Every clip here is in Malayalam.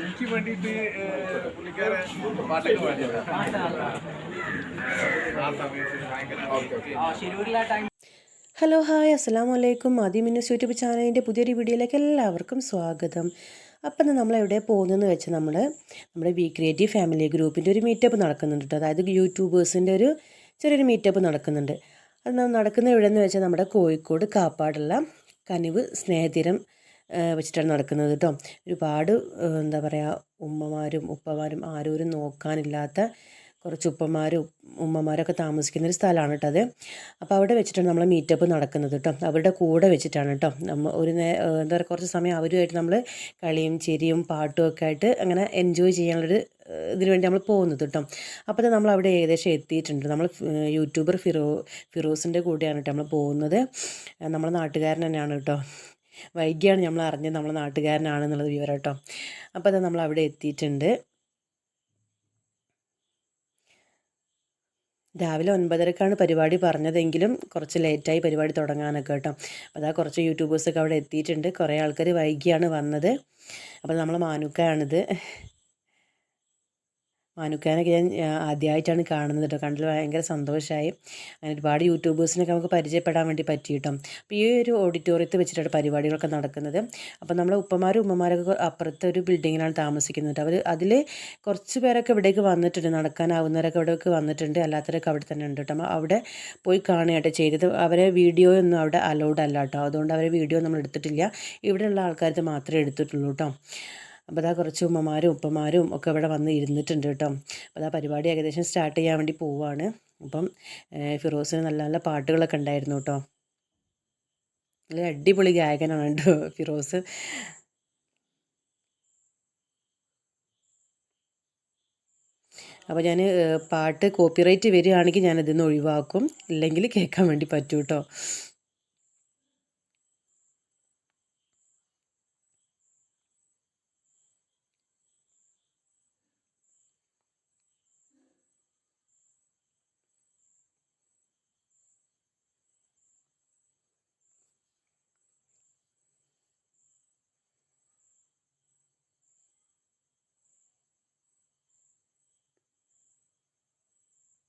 എനിക്ക് വേണ്ടിയിട്ട് പാട്ടൊക്കെ പാടിയത്. ഹലോ ഹായ് അസ്സാം വലൈക്കും ആദ്യം ഇന്ന് യൂട്യൂബ് ചാനലിന്റെ പുതിയൊരു വീഡിയോയിലേക്ക് എല്ലാവർക്കും സ്വാഗതം. അപ്പം തന്നെ നമ്മൾ എവിടെ പോകുന്നതെന്ന് വെച്ചാൽ നമ്മൾ നമ്മുടെ വി ക്രിയേറ്റീവ് ഫാമിലി ഗ്രൂപ്പിന്റെ ഒരു മീറ്റപ്പ് നടക്കുന്നുണ്ട് അതായത് യൂട്യൂബേഴ്സിന്റെ ഒരു ചെറിയൊരു മീറ്റപ്പ് നടക്കുന്നുണ്ട്. അത് നടക്കുന്ന എവിടെയെന്ന് വെച്ചാൽ നമ്മുടെ കോഴിക്കോട് കാപ്പാടുള്ള കനിവ് സ്നേഹതീരം വെച്ചിട്ടാണ് നടക്കുന്നത് കേട്ടോ ഒരുപാട് എന്താ പറയുക ഉമ്മമാരും ഉപ്പമാരും ആരോരും നോക്കാനില്ലാത്ത കുറച്ച് ഉപ്പമാരും ഉമ്മമാരൊക്കെ താമസിക്കുന്ന ഒരു സ്ഥലമാണ് കേട്ടോ അത്. അപ്പോൾ അവിടെ വെച്ചിട്ടാണ് നമ്മൾ മീറ്റപ്പ് നടക്കുന്നത് കേട്ടോ അവരുടെ കൂടെ വെച്ചിട്ടാണ് കേട്ടോ നമ്മൾ ഒരു എന്താ പറയുക കുറച്ച് സമയം അവരുമായിട്ട് നമ്മൾ കളിയും ചിരിയും പാട്ടും ഒക്കെ ആയിട്ട് അങ്ങനെ എൻജോയ് ചെയ്യാനുള്ളൊരു ഇതിനു വേണ്ടി നമ്മൾ പോകുന്നത് കേട്ടോ അപ്പോൾ നമ്മൾ അവിടെ ഏകദേശം എത്തിയിട്ടുണ്ട്. നമ്മൾ യൂട്യൂബർ ഫിറോ ഫിറോസിന്റെ കൂടെയാണ് കേട്ടോ നമ്മൾ പോകുന്നത്. നമ്മളെ നാട്ടുകാരൻ തന്നെയാണ് കേട്ടോ വൈകിയാണ് നമ്മൾ അറിഞ്ഞത് നമ്മളെ നാട്ടുകാരനാണെന്നുള്ളത് വിവരം കേട്ടോ. അപ്പോൾ അത് നമ്മൾ അവിടെ എത്തിയിട്ടുണ്ട്. രാവിലെ ഒൻപതരക്കാണ് പരിപാടി പറഞ്ഞതെങ്കിലും കുറച്ച് ലേറ്റായി പരിപാടി തുടങ്ങാനൊക്കെ കേട്ടോ. അപ്പോൾ അതാ കുറച്ച് യൂട്യൂബേഴ്സൊക്കെ അവിടെ എത്തിയിട്ടുണ്ട്. കുറേ ആൾക്കാർ വൈകിയാണ് വന്നത്. അപ്പോൾ നമ്മൾ മാനുക്കയാണിത് മാനുക്കാനൊക്കെ ഞാൻ ആദ്യമായിട്ടാണ് കാണുന്നത് കേട്ടോ. കണ്ടതിൽ ഭയങ്കര സന്തോഷമായി അങ്ങനെ ഒരുപാട് യൂട്യൂബേഴ്സിനൊക്കെ നമുക്ക് പരിചയപ്പെടാൻ വേണ്ടി പറ്റി കേട്ടോ. അപ്പോൾ ഈ ഒരു ഓഡിറ്റോറിയത്തിൽ വെച്ചിട്ടാണ് പരിപാടികളൊക്കെ നടക്കുന്നത്. അപ്പോൾ നമ്മളെ ഉപ്പമാരും ഉമ്മമാരൊക്കെ അപ്പുറത്തെ ഒരു ബിൽഡിങ്ങിലാണ് താമസിക്കുന്നത് അവർ അതിൽ കുറച്ച് പേരൊക്കെ ഇവിടേക്ക് വന്നിട്ടുണ്ട്. നടക്കാനാവുന്നവരൊക്കെ ഇവിടേക്ക് വന്നിട്ടുണ്ട്. അല്ലാത്തവരൊക്കെ അവിടെ തന്നെ ഉണ്ട് കേട്ടോ. അവിടെ പോയി കാണുകയാട്ടെ ചെയ്തത്. അവരെ വീഡിയോ ഒന്നും അവിടെ അലൗഡ് അല്ല കേട്ടോ. അതുകൊണ്ട് അവരെ വീഡിയോ നമ്മൾ എടുത്തിട്ടില്ല. ഇവിടെയുള്ള ആൾക്കാർക്ക് മാത്രമേ എടുത്തിട്ടുള്ളൂ കേട്ടോ. അപ്പോൾ അതാ കുറച്ച് ഉമ്മമാരും ഉപ്പമാരും ഒക്കെ ഇവിടെ വന്ന് ഇരുന്നിട്ടുണ്ട് കേട്ടോ. അപ്പോൾ അതാ പരിപാടി ഏകദേശം സ്റ്റാർട്ട് ചെയ്യാൻ വേണ്ടി പോവുകയാണ് അപ്പം ഫിറോസിന് നല്ല നല്ല പാട്ടുകളൊക്കെ ഉണ്ടായിരുന്നു കേട്ടോ. നല്ല അടിപൊളി ഗായകനാണ് കേട്ടോ ഫിറോസ്. അപ്പോൾ ഞാൻ പാട്ട് കോപ്പിറൈറ്റ് വരികയാണെങ്കിൽ ഞാനതിൽ നിന്ന് ഒഴിവാക്കും. ഇല്ലെങ്കിൽ കേൾക്കാൻ വേണ്ടി പറ്റൂ കേട്ടോ.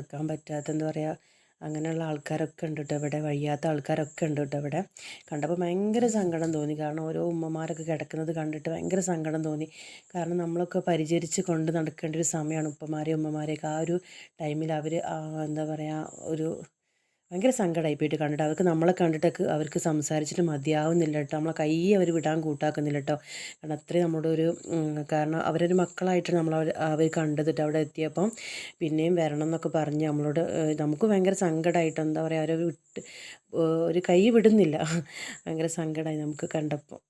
നടക്കാൻ പറ്റാത്ത എന്താ പറയുക അങ്ങനെയുള്ള ആൾക്കാരൊക്കെ ഉണ്ട് കേട്ടോ ഇവിടെ വയ്യാത്ത ആൾക്കാരൊക്കെ ഉണ്ട് കേട്ടോ ഇവിടെ. കണ്ടപ്പോൾ ഭയങ്കര സങ്കടം തോന്നി. കാരണം ഓരോ ഉമ്മമാരൊക്കെ കിടക്കുന്നത് കണ്ടിട്ട് ഭയങ്കര സങ്കടം തോന്നി. കാരണം നമ്മളൊക്കെ പരിചരിച്ച് കൊണ്ട് നടക്കേണ്ട ഒരു സമയമാണ് ഉപ്പമാരെയും ഉമ്മമാരെയൊക്കെ. ആ ഒരു ടൈമിൽ അവർ എന്താ പറയുക ഒരു ഭയങ്കര സങ്കടമായി പോയിട്ട് കണ്ടിട്ട്. അവർക്ക് നമ്മളെ കണ്ടിട്ടൊക്കെ അവർക്ക് സംസാരിച്ചിട്ട് മതിയാവുന്നില്ല കേട്ടോ. നമ്മളെ കൈ അവർ വിടാൻ കൂട്ടാക്കുന്നില്ല കേട്ടോ. കാരണം അത്രയും നമ്മുടെ ഒരു കാരണം അവരൊരു മക്കളായിട്ട് നമ്മൾ അവർ അവർ കണ്ടത് അവിടെ എത്തിയപ്പം. പിന്നെയും വരണം എന്നൊക്കെ പറഞ്ഞ് നമ്മളോട് നമുക്ക് ഭയങ്കര സങ്കടമായിട്ട് എന്താ പറയുക അവരെ വിട്ട് ഒരു കൈ വിടുന്നില്ല. ഭയങ്കര സങ്കടമായി നമുക്ക് കണ്ടപ്പോൾ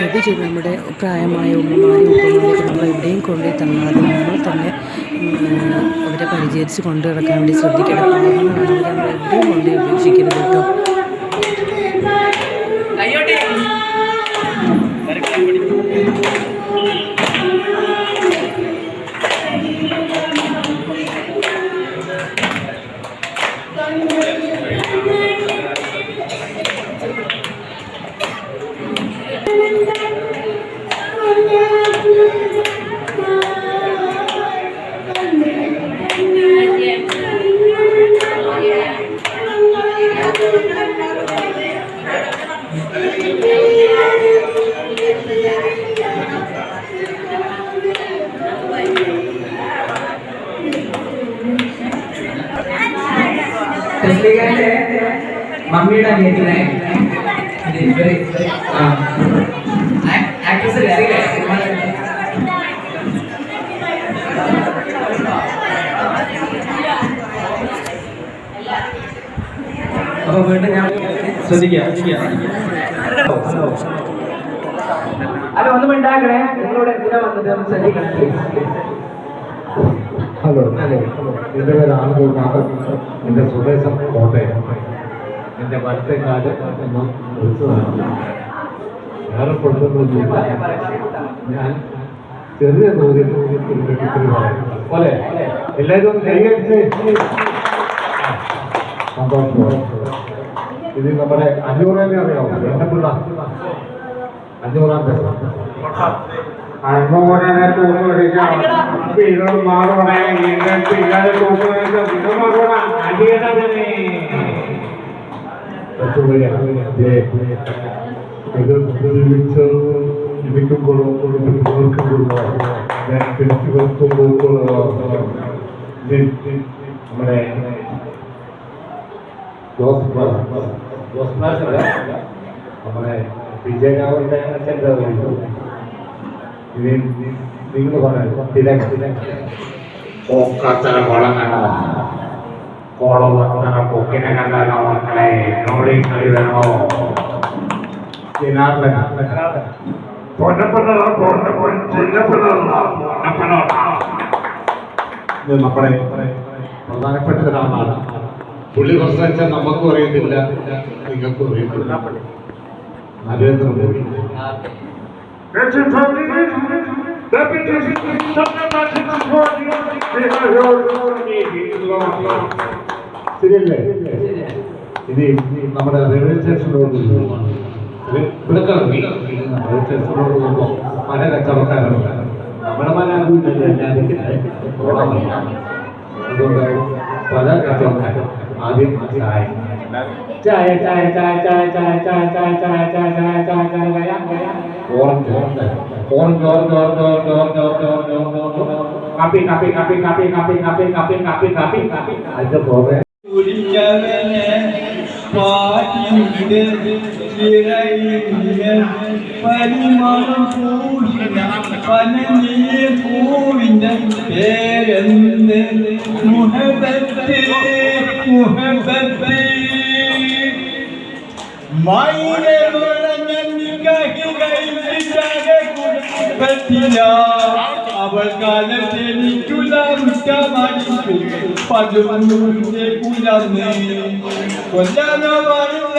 ഇത് ചെയ്ത് നമ്മുടെ പ്രായമായ ഉമ്മമാരും ഉപ്പമാരെയൊക്കെ നമ്മൾ എവിടെയും കൊണ്ടുപോയി തള്ളാതെ നമ്മൾ തന്നെ അവരെ പരിചരിച്ച് കൊണ്ടു നടക്കാൻ വേണ്ടി ശ്രദ്ധിക്കണം. പാവങ്ങളാണെങ്കിൽ നമ്മൾ എവിടെയും കൊണ്ടുപോയി ഉപേക്ഷിക്കരുത് കേട്ടോ. അപ്പൊ വീണ്ടും ഞാൻ ശ്രദ്ധിക്കാം. ഹലോ ഒന്നും ഉണ്ടാക്കണേ നിങ്ങളോട് എന്തിനാ വന്നത്? ശ്രദ്ധിക്കണം ഹലോ എന്റെ പേര് ആനന്ദ എന്റെ സ്വദേശം കോട്ടയം. എന്റെ വലത്തെ കാൽ എന്ന് വിളിച്ചതാണ് വേറെ കൊടുത്തൊന്നുമില്ല ഞാൻ ചെറിയ തോതിൽ പോലെ എല്ലാവരും സന്തോഷം. ഇത് നമ്മുടെ അഞ്ഞൂറിനെ അറിയാമോ വെള്ളപ്പിള്ള അഞ്ഞൂറാം പേര് അഞ്ഞൂറിനെ തൂക്കുപിടിക്കാം പിഴ മാറണേ പിഴ തൂക്കുപിടിക്കാം പിഴ മാറണം അടിയടവനെ ഇത് പ്രതിരോധിച്ച് ലഭിക്കുമ്പോഴോ കൊടുക്കുമ്പോഴോ ഞാൻ പിടിച്ചു വെക്കുമ്പോഴോ നമ്മുടെ ജോസ്. ജോസ് മാസ്റ്റർ നമ്മുടെ വിജയകാവിന്റെ അച്ഛൻ പറഞ്ഞു നിങ്ങൾ പറഞ്ഞു? തിരക്ക് തിരക്ക്. പൊക്കത്തര കുളം കണ്ടോ? കോളം വത്തര പൊക്കിനെ പുള്ളി പ്രസംഗിച്ചാൽ നമുക്കും അറിയത്തില്ല. നിങ്ങൾക്കും അറിയത്തില്ല. ശരിയല്ലേ? ഇനി നമ്മുടെ റെയിൽവേ സ്റ്റേഷൻ റെയിൽവേ പല കച്ചവടക്കാരുണ്ട് നമ്മുടെ മല അതുകൊണ്ട് പല കച്ചവടക്കാരും. ആദ്യം ചായ ചായ ചായ ചായ ചായ ചായ ചായ ചായ ചായ ചായ ചായ ചായ ചായ ചായ orange orange orange orange orange orange orange orange orange orange orange കാപ്പി കാപ്പി കാപ്പി കാപ്പി കാപ്പി കാപ്പി കാപ്പി കാപ്പി കാപ്പി കാപ്പി അതിന്റെ പോകെ കുടിക്കവനെ പാട്ടിയുടെ ചിറയിലെ പരിമളം പൂഷിന പനഞ്ഞീ പൂവിന്റെ പേരെന്ത്? മുഹബത്ത് മുഹബത്ത്. മൈനെ നുഴഞ്ഞ നിക്കാഹിൽ കഴിച്ചിട്ടാകെ കുടുംബത്തില. അവൾ കാലത്തെ നിക്കുലാമിക്കമായിരിക്കും പതിവന്നു കുലന്ന് കൊല്ലാനോ പാടില്ല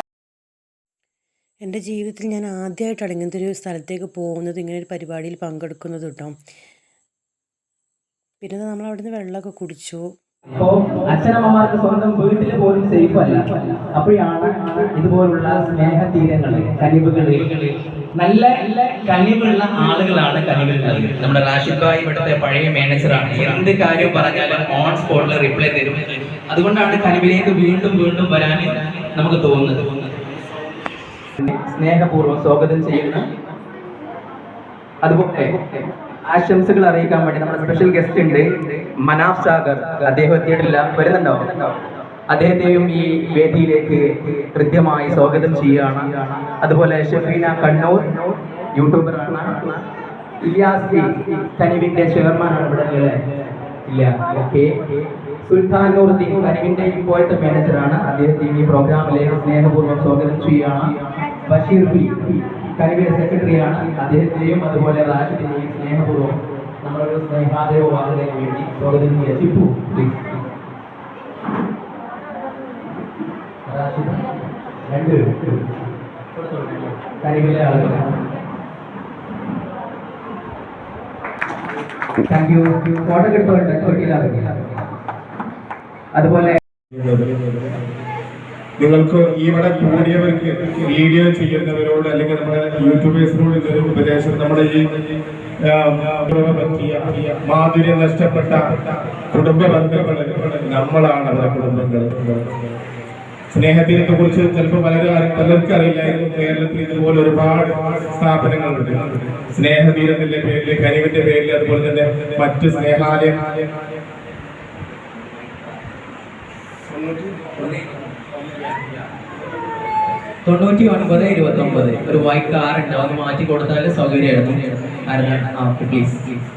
എന്റെ ജീവിതത്തിൽ ഞാൻ ആദ്യമായിട്ടാണ് ഇങ്ങനത്തെ ഒരു സ്ഥലത്തേക്ക് പോകുന്നത് ഇങ്ങനെ ഒരു പരിപാടിയിൽ പങ്കെടുക്കുന്നത് കേട്ടോ പിന്നെ നമ്മൾ അവിടുന്ന് വെള്ളമൊക്കെ കുടിച്ചു. അച്ഛനമ്മമാർക്ക് സ്വന്തം വീട്ടിൽ പോലും സേഫ് അല്ല. അപ്പോഴാണ് ഇതുപോലുള്ള സ്നേഹതീരങ്ങൾ കനിവുകൾ നല്ല കനിവുള്ള ആളുകളാണ് കനിവ് നമ്മുടെ റാഷിദ് ഭായ് ഇവിടുത്തെ പഴയ മാനേജറാണ് എന്ത് കാര്യം പറഞ്ഞാലും ഓൺ സ്പോട്ടിൽ റിപ്ലൈ തരും. അതുകൊണ്ടാണ് കനിവിലേക്ക് വീണ്ടും വീണ്ടും വരാൻ നമുക്ക് തോന്നുന്നത്. സ്നേഹപൂർവം സ്വാഗതം ചെയ്യുന്ന. അതുപോലെ ആശംസകൾ അറിയിക്കാൻ വേണ്ടി നമ്മുടെ സ്പെഷ്യൽ ഗസ്റ്റ് ഉണ്ട് മനാഫ് സാഗർ. അദ്ദേഹം എത്തിയിട്ടില്ല. വരുന്നുണ്ടോ? അദ്ദേഹത്തെയും ഈ വേദിയിലേക്ക് കൃത്യമായി സ്വാഗതം ചെയ്യുകയാണ്. അതുപോലെ ഷെഫീന കണ്ണൂർ യൂട്യൂബറാണ് ഇലിയാസ് കനിവിന്റെ ചെയർമാനാണ് ഇവിടെ ഇല്ല. കനിവിന്റെ ഇപ്പോഴത്തെ മാനേജറാണ് അദ്ദേഹത്തെ ഈ പ്രോഗ്രാമിലേക്ക് സ്നേഹപൂർവം സ്വാഗതം ചെയ്യുകയാണ്. ബഷീർ പി കനിവിന്റെ സെക്രട്ടറിയാണ്. അദ്ദേഹത്തെയും അതുപോലെ റാഷിദിനെയും സ്നേഹപൂർവം നമ്മളൊരു സ്നേഹാദരവ് വാങ്ങുന്നതിന് വേണ്ടി സ്വാഗതം ചെയ്യുക ചിപ്പു പ്ലീസ് രണ്ടുപേരും കരികിലെ ആളുകൾ താങ്ക് യു ഫോട്ടോ തൊട്ടിയിലാണ് അതുപോലെ നിങ്ങൾക്ക് ഇവിടെ കൂടിയവർക്ക് വീഡിയോ ചെയ്യുന്നവരോട് അല്ലെങ്കിൽ നമ്മുടെ യൂട്യൂബേഴ്സിനോട് ഇതൊരു ഉപദേശം. നമ്മുടെ ഈ മാധുര്യം നഷ്ടപ്പെട്ട കുടുംബ ബന്ധങ്ങൾ നമ്മളാണ് അവരുടെ കുടുംബങ്ങൾ. സ്നേഹത്തിനെ കുറിച്ച് ചിലപ്പോൾ പലരും പലർക്കും അറിയില്ലായിരുന്നു കേരളത്തിൽ ഇതുപോലെ ഒരുപാട് സ്ഥാപനങ്ങളുണ്ട്. സ്നേഹതീരത്തിന്റെ പേരിൽ കനിവിന്റെ പേരിൽ അതുപോലെ തന്നെ മറ്റ് സ്നേഹാലയം തൊണ്ണൂറ്റി ഒൻപത് ഇരുപത്തി ഒമ്പത് ഒരു വൈറ്റ് കാർ ഉണ്ട്. അത് മാറ്റി കൊടുത്താൽ സൗകര്യമായിരുന്നു പ്ലീസ് പ്ലീസ്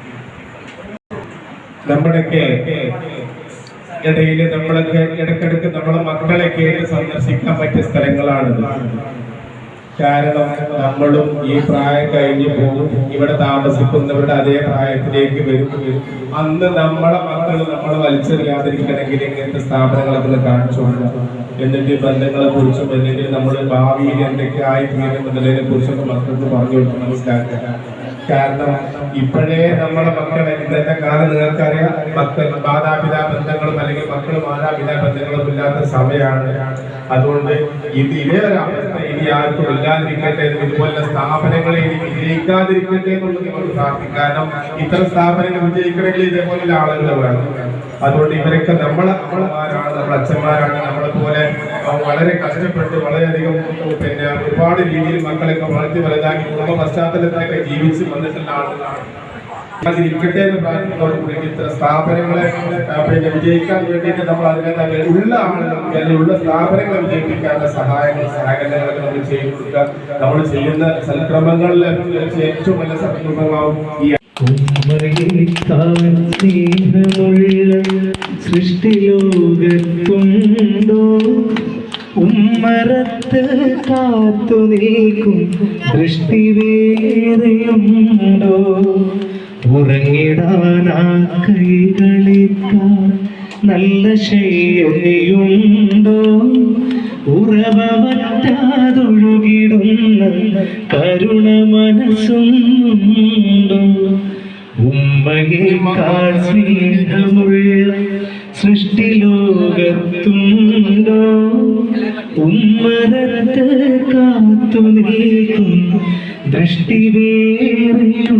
നമ്മുടെയൊക്കെ നമ്മളൊക്കെ ഇടക്കിടക്ക് നമ്മളെ മക്കളെ കേട്ട് സന്ദർശിക്കാൻ പറ്റിയ സ്ഥലങ്ങളാണിത് കാരണം നമ്മളും ഈ പ്രായം കഴിഞ്ഞു പോകും. ഇവിടെ താമസിക്കുന്നവരുടെ അതേ പ്രായത്തിലേക്ക് വരും. അന്ന് നമ്മളെ മക്കൾ നമ്മളെ വലിച്ചെറിയാതിരിക്കണമെങ്കിൽ ഇങ്ങനത്തെ സ്ഥാപനങ്ങളൊക്കെ കാണിച്ചു കൊടുക്കുക എന്നിട്ട് ബന്ധങ്ങളെ കുറിച്ചും അല്ലെങ്കിൽ നമ്മുടെ ഭാവിയിൽ എന്തൊക്കെ ആയി തീരുന്നതിനെ കുറിച്ചൊക്കെ മക്കൾക്ക് പറഞ്ഞു കൊടുത്ത് മനസ്സിലാക്കുക. കാരണം ഇപ്പോഴേ നമ്മുടെ മക്കൾ ഇന്നത്തെ കാലം നിങ്ങൾക്കറിയാം മക്കൾ മാതാപിതാ ബന്ധങ്ങളും അല്ലെങ്കിൽ മക്കൾ മാതാപിതാ ബന്ധങ്ങളും ഇല്ലാത്ത സമയമാണ്. അതുകൊണ്ട് ഇത് ഇതേ ഒരു അവസ്ഥ ഇനി ആർക്കും ഇല്ലാതിരിക്കട്ടെ ഇതുപോലെ സ്ഥാപനങ്ങളെ ഇനി വിജയിക്കാതിരിക്കട്ടെ എന്നുള്ളത് നമ്മൾ പ്രാർത്ഥിക്കും. കാരണം ഇത്തരം സ്ഥാപനങ്ങൾ വിജയിക്കണമെങ്കിൽ ഇതേപോലെ ആളുകൾ വേണം. അതുകൊണ്ട് ഇവരൊക്കെ നമ്മളെ അമ്മമാരാണ് നമ്മുടെ അച്ഛന്മാരാണ് നമ്മളെ പോലെ വളരെ കഷ്ടപ്പെട്ട് വളരെയധികം പിന്നെ ഒരുപാട് രീതിയിൽ മക്കളൊക്കെ വളർത്തി വലുതാക്കി കുടുംബ പശ്ചാത്തലത്തിലൊക്കെ ജീവിച്ച് വന്നിട്ടുള്ള ആളുകളാണ് ഇരിക്കട്ടെ എന്ന് പ്രാർത്ഥനയോടുകൂടി ഇത്തരം സ്ഥാപനങ്ങളെ പിന്നെ വിജയിക്കാൻ വേണ്ടിയിട്ട് നമ്മൾ അതിനകത്ത് ഉള്ള ആളുകൾ അല്ലെങ്കിൽ ഉള്ള സ്ഥാപനങ്ങളെ വിജയിപ്പിക്കാനുള്ള സഹായങ്ങൾ സഹകരണങ്ങളൊക്കെ നമ്മൾ ചെയ്തു നമ്മൾ ചെയ്യുന്ന സൽക്രമങ്ങളിൽ ഏറ്റവും നല്ല സൽക്രമമാവും ഈ ഉമ്മയേക്കാൾ സ്നേഹമുള്ള സൃഷ്ടിലോകത്തുണ്ടോ? ഉമ്മറത്ത് കാത്തു നിൽക്കും ദൃഷ്ടി വേറെയുണ്ടോ ഉറങ്ങിടാനാ കൈകളിത്താൻ നല്ല ശൈലിയുണ്ടോ? ഉറവറ്റാതൊഴുകിടുന്ന കരുണ മനസ്സുണ്ടോ ഉമ്മയേക്കാൾ സ്നേഹമുള്ള സൃഷ്ടിലോകത്തുണ്ടോ? ഉമ്മരത്ത് കാത്തു നിൽക്കും ദൃഷ്ടി വേറെയുണ്ടോ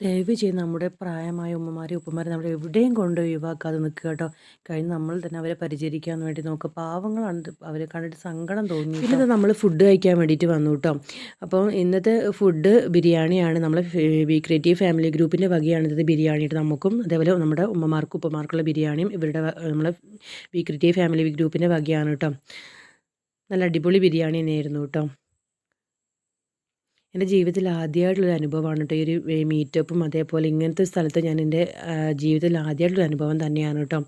ദയവ് ചെയ്ത് നമ്മുടെ പ്രായമായ ഉമ്മമാരെ ഉപ്പമാരെ നമ്മൾ എവിടെയും കൊണ്ട് ഒഴിവാക്കാതെ നിൽക്കുക കേട്ടോ. കഴിഞ്ഞ് നമ്മൾ തന്നെ അവരെ പരിചരിക്കാൻ വേണ്ടി നോക്കുക പാവങ്ങളാണ്. അവരെ കണ്ടിട്ട് സങ്കടം തോന്നി പിന്നെ നമ്മൾ ഫുഡ് കഴിക്കാൻ വേണ്ടിയിട്ട് വന്നു കേട്ടോ. അപ്പോൾ ഇന്നത്തെ ഫുഡ് ബിരിയാണിയാണ് നമ്മൾ ബി ക്രിയേറ്റീവ് ഫാമിലി ഗ്രൂപ്പിന്റെ വകയാണ് ഇത് ബിരിയാണിയിട്ട് നമുക്കും. അതേപോലെ നമ്മുടെ ഉമ്മമാർക്കും ഉപ്പമാർക്കുള്ള ബിരിയാണിയും ഇവരുടെ നമ്മളെ ബി ക്രിയേറ്റീവ് ഫാമിലി ഗ്രൂപ്പിന്റെ വകയാണ് കേട്ടോ. നല്ല അടിപൊളി ബിരിയാണി തന്നെയായിരുന്നു കേട്ടോ. എന്റെ ജീവിതത്തിൽ ആദ്യമായിട്ടുള്ളൊരു അനുഭവമാണ് കേട്ടോ. ഈ ഒരു മീറ്റപ്പും അതേപോലെ ഇങ്ങനത്തെ സ്ഥലത്ത് ഞാൻ എന്റെ ജീവിതത്തിൽ ആദ്യമായിട്ടുള്ളൊരു അനുഭവം തന്നെയാണ് കേട്ടോ.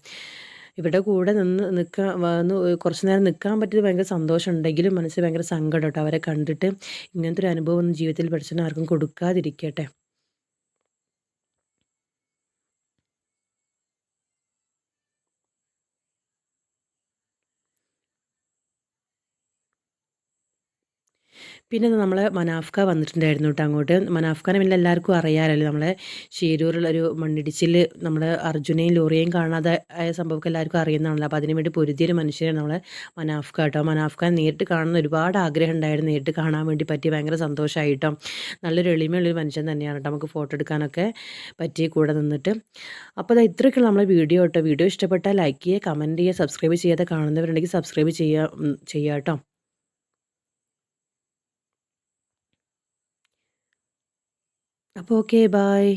ഇവരുടെ കൂടെ നിന്ന് നിൽക്കാൻ വന്ന് കുറച്ച് നേരം നിൽക്കാൻ പറ്റിയത് ഭയങ്കര സന്തോഷമുണ്ടെങ്കിലും മനസ്സിൽ ഭയങ്കര സങ്കടം കേട്ടോ. അവരെ കണ്ടിട്ട് ഇങ്ങനത്തെ ഒരു അനുഭവം ഒന്നും ജീവിതത്തിൽ പഠിച്ചാൽ ആർക്കും കൊടുക്കാതിരിക്കട്ടെ. പിന്നെ നമ്മൾ മനാഫ്ക വന്നിട്ടുണ്ടായിരുന്നു കേട്ടോ അങ്ങോട്ട്. മനാഫ്ഖാനെ പിന്നെ എല്ലാവർക്കും അറിയാമല്ലോ നമ്മളെ ഷീരൂരിലൊരു മണ്ണിടിച്ചിൽ നമ്മുടെ അർജുനെയും ലോറിയെയും കാണാതെ ആയ സംഭവമൊക്കെ എല്ലാവർക്കും അറിയുന്നതാണല്ലോ. അപ്പോൾ അതിന് വേണ്ടി പൊരുതിയൊരു മനുഷ്യനാണ് നമ്മളെ മനാഫ്ക കേട്ടോ മനാഫ്ഖാൻ നേരിട്ട് കാണുന്ന ഒരുപാട് ആഗ്രഹം ഉണ്ടായിരുന്നു നേരിട്ട് കാണാൻ വേണ്ടി പറ്റി. ഭയങ്കര സന്തോഷമായിട്ടോ നല്ലൊരു എളിമയുള്ളൊരു മനുഷ്യൻ തന്നെയാണ് കേട്ടോ നമുക്ക് ഫോട്ടോ എടുക്കാനൊക്കെ പറ്റി കൂടെ നിന്നിട്ട്. അപ്പോൾ അത് ഇത്രയൊക്കെയുള്ള നമ്മളെ വീഡിയോ കേട്ടോ വീഡിയോ ഇഷ്ടപ്പെട്ടാൽ ലൈക്ക് ചെയ്യുക കമന്റ് ചെയ്യുക സബ്സ്ക്രൈബ് ചെയ്യാതെ കാണുന്നവരുണ്ടെങ്കിൽ സബ്സ്ക്രൈബ് ചെയ്യുക ചെയ്യാം കേട്ടോ അപ്പോൾ ഓക്കെ ബായ്